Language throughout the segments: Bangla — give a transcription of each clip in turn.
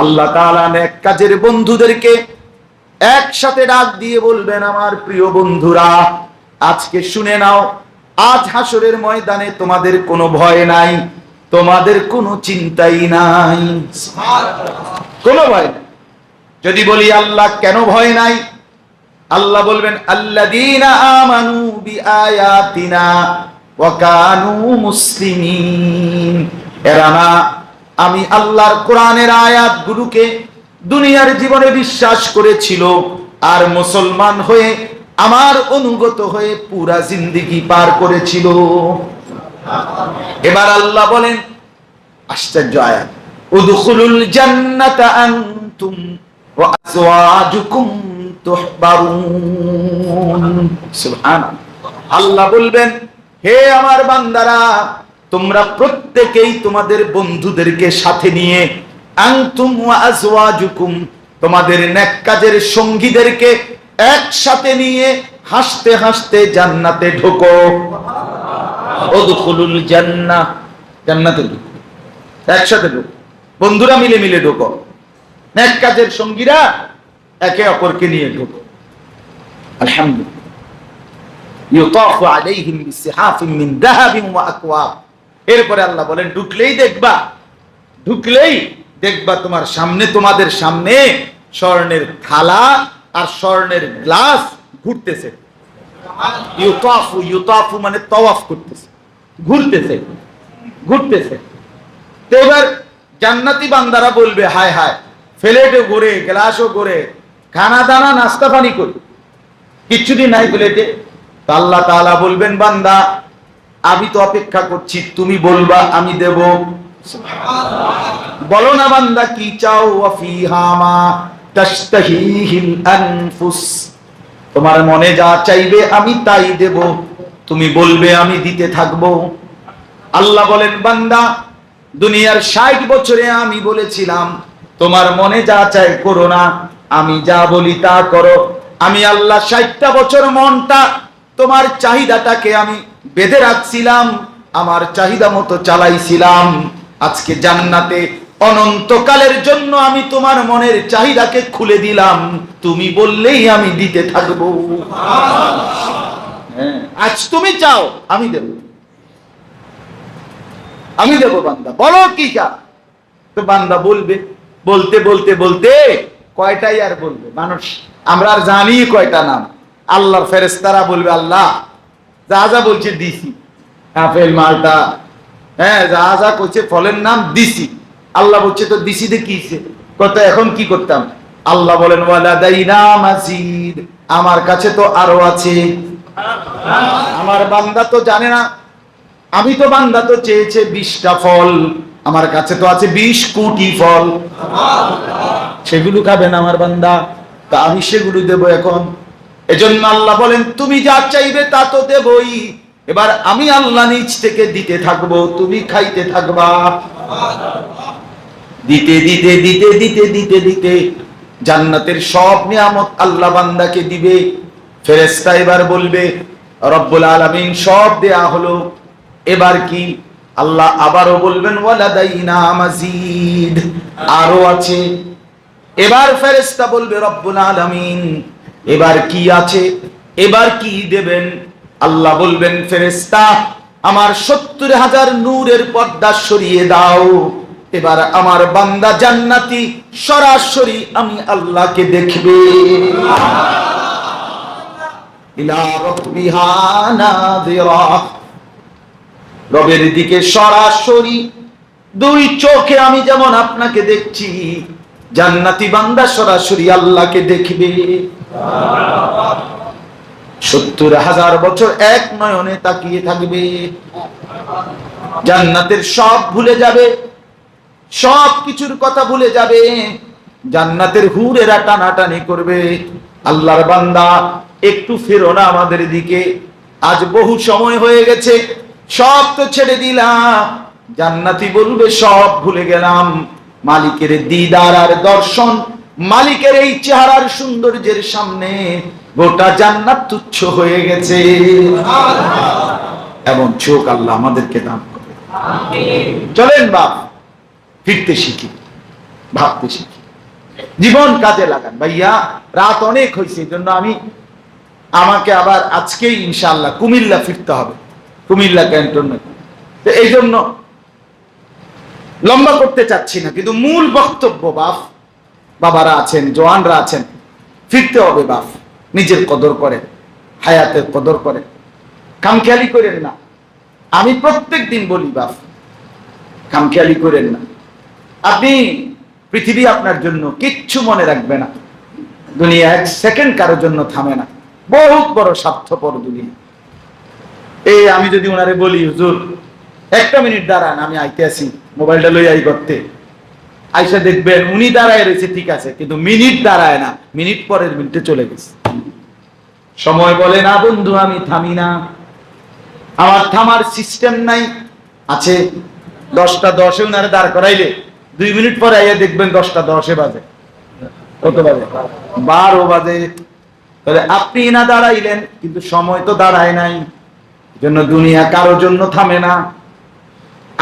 আল্লাহ তাআলা নেক কাজের বন্ধুদেরকে একসাথে ডাক দিয়ে বলবেন আমার প্রিয় বন্ধুরা আজকে শুনে নাও আজ হাসরের ময়দানে তোমাদের কোনো ভয় নাই তোমাদের কোনো চিন্তাই নাই। কোনো ভয় নাই। যদি বলি আল্লাহ কেন ভয় নাই? আল্লাহ বলবেন আল্লাযীনা আমানু বিআয়াতিনা ওয়া কানু মুসলিমিন। এরা না আমি আল্লাহর কোরআনের আয়াতগুলোকে দুনিয়ার জীবনে বিশ্বাস করেছিল আর মুসলমান হয়ে আমার অনুগত হয়ে পুরা জিন্দেগি পার করেছিল। এবার আল্লাহ বলেন, আশ্চর্য আয়াত। উদখুলুল জান্নাতা আনতুম ওয়া আজওয়াজুকুম তুহবারুন। সুবহানাল্লাহ। আল্লাহ বলবেন, হে আমার বান্দারা তোমরা প্রত্যেকেই তোমাদের বন্ধুদেরকে সাথে নিয়ে তোমাদের কাজের সঙ্গীদেরকে একসাথে নিয়ে হাসতে হাসতে জান্নাতে ঢোকো। জান্নাতে একসাথে বন্ধুরা মিলে মিলে ঢোকো। নেক কাজের সঙ্গীরা একে অপরকে নিয়ে ঢোকো। আলহামদুলিল্লাহ। এরপরে আল্লাহ বলেন, ঢুকলেই দেখবা ঢুকলেই দেখবা তোমার সামনে, তোমাদের সামনে স্বর্ণের থালা আর স্বর্ণের গ্লাস ঘুরতেছে। ইউতাফু ইউতাফু মানে তওয়াফ করতেছে। ঘুরতেছে ঘুরতেছে। তো এবার জান্নাতি বান্দারা বলবে, হায় হায় ফ্লেটে ঘুরে, গ্লাসও ঘুরে খানা দানা নাস্তা পানি করি। কিচ্ছুটি নাই প্লেটে? তো আল্লাহ তাআলা বলবেন, বান্দা আমি তো অপেক্ষা করছি, তুমি বলবা আমি দেব। বলো না বান্দা, কি চাও? তোমার মনে যা চাইবে আমি তাই দেব। তুমি বলবে আমি দিতে থাকব। আল্লাহ বলেন, বান্দা, দুনিয়ার ষাট বছরে আমি বলেছিলাম, তোমার মনে যা চাই করো না, আমি যা বলি তা করো। আমি আল্লাহ ষাটটা বছর মনটা তোমার চাহিদাটাকে আমি বেঁধে রাখছিলাম আমার চাহিদা মতো চালাইছিলাম। আজকে জান্নাতে অনন্তকালের জন্য আমি তোমার মনের চাহিদাকে খুলে দিলাম। তুমি বললেই আমি দিতে থাকব। হ্যাঁ, আজ তুমি চাও আমি দেবো। আমি দেবো বান্দা বলো কি চা? তো বান্দা বলবে বলতে বলতে বলতে কয়টাই আর বলবে? মানুষ আমরা আর জানি কয়টা নাম। আল্লাহর ফেরেস্তারা বলবে, আল্লাহ, যা যা বলছে দিছি। আপেল মালটা হ্যাঁ যা যা করছে ফলের নাম দিছি। আল্লাহ বলছে, তো কি হইছে? কত, এখন কি করতাম? আল্লাহ বলেন মাজিদ। আমার কাছে তো আরও আছে। আমার বান্দা তো জানে না। আমি তো বান্দা তো চেয়েছে বিশটা ফল। আমার কাছে তো আছে বিশ কোটি ফল। সেগুলো খাবেন আমার বান্দা। তা আমি সেগুলো দেব এখন। এজন্য আল্লাহ বলেন, তুমি যা চাইবে তা তো দেবই। এবার আমি আল্লাহ নিজ থেকে দিতে থাকব, তুমি খাইতে থাকবা। দিতে দিতে দিতে দিতে দিতে দিতে জান্নাতের সব নিয়ামত আল্লাহ বান্দাকে দিবে। ফেরেশতা এবার বলবে, রব্বুল আলামিন, সব দেয়া হলো। এবার কি? আল্লাহ আবারও বলবেন, ওয়ালাদাইনা মাজিদ। আরও আছে। এবার ফেরেশতা বলবে, রব্বুল আলামিন এবার কি আছে? এবার কি দেবেন? আল্লাহ বলবেন, ফেরেশতা, আমার সত্তর হাজার নূরের পর্দা সরিয়ে দাও। এবার আমার বান্দা জান্নাতি, সরাসরি আমি আল্লাহকে দেখবে। রবের দিকে সরাসরি দুই চোখে আমি যেমন আপনাকে দেখছি জান্নাতি বান্দা সরাসরি আল্লাহকে দেখবে। সত্তর হাজার বছর এক নয়নে তাকিয়ে থাকবে। জান্নাতের সব ভুলে যাবে। সব কিছুর কথা ভুলে যাবে। জান্নাতের হুরেরা টানাটানি করবে। আল্লাহর বান্দা, একটু ফেরো না আমাদের দিকে। আজ বহু সময় হয়ে গেছে, সব তো ছেড়ে দিলাম। জান্নাতি বলবে, সব ভুলে গেলাম। মালিকের দিদার আর দর্শন, মালিকের এই চেহারার সৌন্দর্যের সামনে গোটা জান্নাত তুচ্ছ হয়ে গেছে। এবং চোখ আল্লাহ আমাদেরকে দান করে চলেন বাপ, ফিরতে শিখি, ভাবতে শিখি। জীবন কাজে লাগান। ভাইয়া, রাত অনেক হয়েছে এই জন্য আমি, আমাকে আবার আজকেই ইনশাআল্লাহ কুমিল্লা ফিরতে হবে। কুমিল্লা ক্যান্টনমেন্ট। তো এই জন্য লম্বা করতে চাচ্ছি না, কিন্তু মূল বক্তব্য বাপ, বাবারা আছেন জওয়ানরা আছেন, ফিরতে হবে বাপ, নিজের কদর করে হায়াতের কদর করে খামখেয়ালি করেন না। আমি প্রত্যেক দিন বলি বাপ, খামখেয়ালি করেন না। আপনি পৃথিবী আপনার জন্য কিচ্ছু মনে রাখবে না। দুনিয়া এক সেকেন্ড কারোর জন্য থামে না। বহুত বড় স্বার্থপর দুনিয়া। এই আমি যদি ওনারে বলি, হুজুর, একটা মিনিট দাঁড়ান, আমি আইতে আসি। মোবাইলটা লই আই করতে আইসা দেখবেন উনি দাঁড়ায় রয়েছে, ঠিক আছে, কিন্তু মিনিট দাঁড়ায় না। মিনিট পরের মিনিটে চলে গেছে। সময় বলে, না বন্ধু, আমি থামি না। আমার থামার সিস্টেম নাই। আছে, দশটা দশে উনারে দাঁড় করাইলে। দুই মিনিট পরে আইয়া দেখবেন দশটা দশে বাজে। কত বাজে? বারো বাজে। তাহলে আপনি না দাঁড়াইলেন, কিন্তু সময় তো দাঁড়ায় নাই। জন্য দুনিয়া কারোর জন্য থামে না।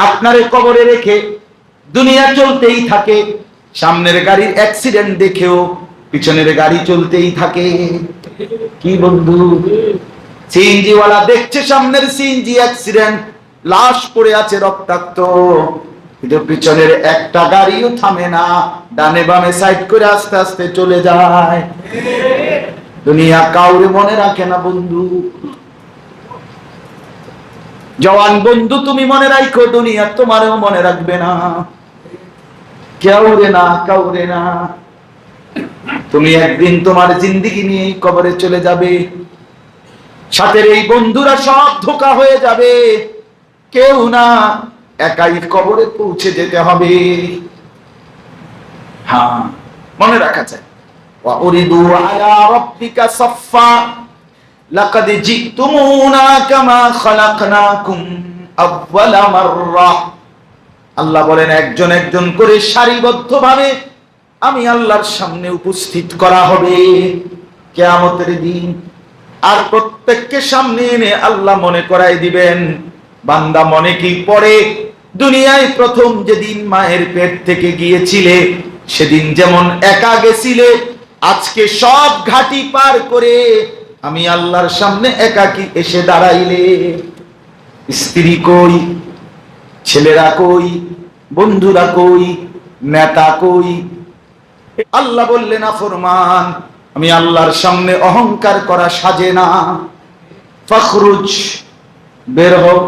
আপনারে কবরে রেখে দুনিয়া চলতেই থাকে। সামনের গাড়ির অ্যাক্সিডেন্ট দেখেও পিছনের গাড়ি চলতেই থাকে। কি বন্ধু? সিএনজি ওয়ালা দেখছে সামনের সিএনজি অ্যাক্সিডেন্ট লাশ পড়ে আছে রক্তাক্ত। কিন্তু পিছনের একটা গাড়িও থামে না, ডানে বামে সাইড করে আস্তে আস্তে চলে যায়। দুনিয়া কাউরে মনে রাখে না বন্ধু। জওয়ান বন্ধু, তুমি মনে রাখো দুনিয়া তোমারও মনে রাখবে না। কেউরে না, কাউরে না। তুমি একদিন তোমার জিন্দিগি নিয়ে কবরে চলে যাবে। সাথের এই বন্ধুরা সব ধোকা হয়ে যাবে। কেউ না, একাই কবরে পৌঁছে যেতে হবে। হ্যাঁ মনে রাখা যায়। লাকাদ জিতুমুনা কামা খালাকনাকুম আউয়ালা মাররা। আল্লাহ বলেন, একজন একজন করে সারিবদ্ধভাবে আমি আল্লাহর সামনে উপস্থিত করা হবে। কেয়ামতের দিন আর প্রত্যেককে সামনে এনে আল্লাহ মনে করাই দিবেন, বান্দা মনে কি পড়ে? দুনিয়ায় প্রথম যেদিন মায়ের পেট থেকে গিয়েছিলে, সেদিন যেমন একা গেছিলে, আজকে সব ঘাটি পার করে আমি আল্লাহর সামনে একাকি এসে দাঁড়াইলে, স্ত্রী কই, ছেলেরা কই, বন্ধুরা কই, নেতা কই? আল্লাহ বললেন ফরমান আমি আল্লাহর সামনে অহংকার করা সাজে না। ফখরুজ, বের হও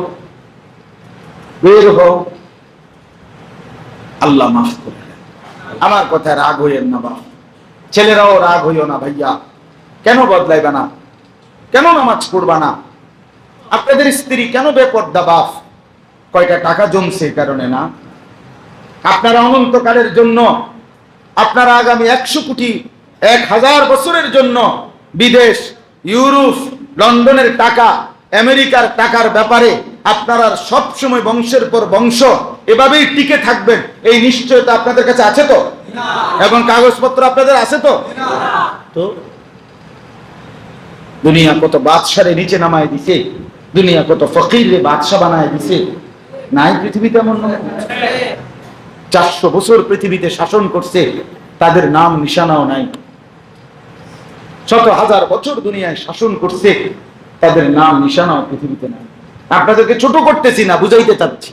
বের হও। আল্লাহ মাফ করে আমার কথা রাগ হইয়েন না বাবা ছেলেরাও রাগ হইও না ভাইয়া। কেন বদলাইবে না? কেন নামাজ পড়বা না? আপনাদের স্ত্রী কেন বেপর্দা বাপ? কয়টা টাকা জমছে কারণে না? আপনারা অনন্তকালের জন্য আপনারা আগামী একশো কোটি এক হাজার বছরের জন্য বিদেশ ইউরোপ লন্ডনের টাকা আমেরিকার টাকার ব্যাপারে আপনারা সব সময় বংশের পর বংশ এভাবেই টিকে থাকবেন। এই নিশ্চয়তা আপনাদের কাছে আছে তো? এবং কাগজপত্র আপনাদের আছে তো? তো দুনিয়া কত বাদশারে নিচে নামায় দিছে, দুনিয়া কত ফকিরে বাদশা বানায় দিছে। নাই পৃথিবীতে এমন নয়। চারশো বছর পৃথিবীতে শাসন করছে, তাদের নাম নিশানাও নাই। শত হাজার বছর দুনিয়ায় শাসন করছে, তাদের নাম নিশানাও পৃথিবীতে নাই। আপনাদেরকে ছোট করতেছি না, বুঝাইতে চাচ্ছি।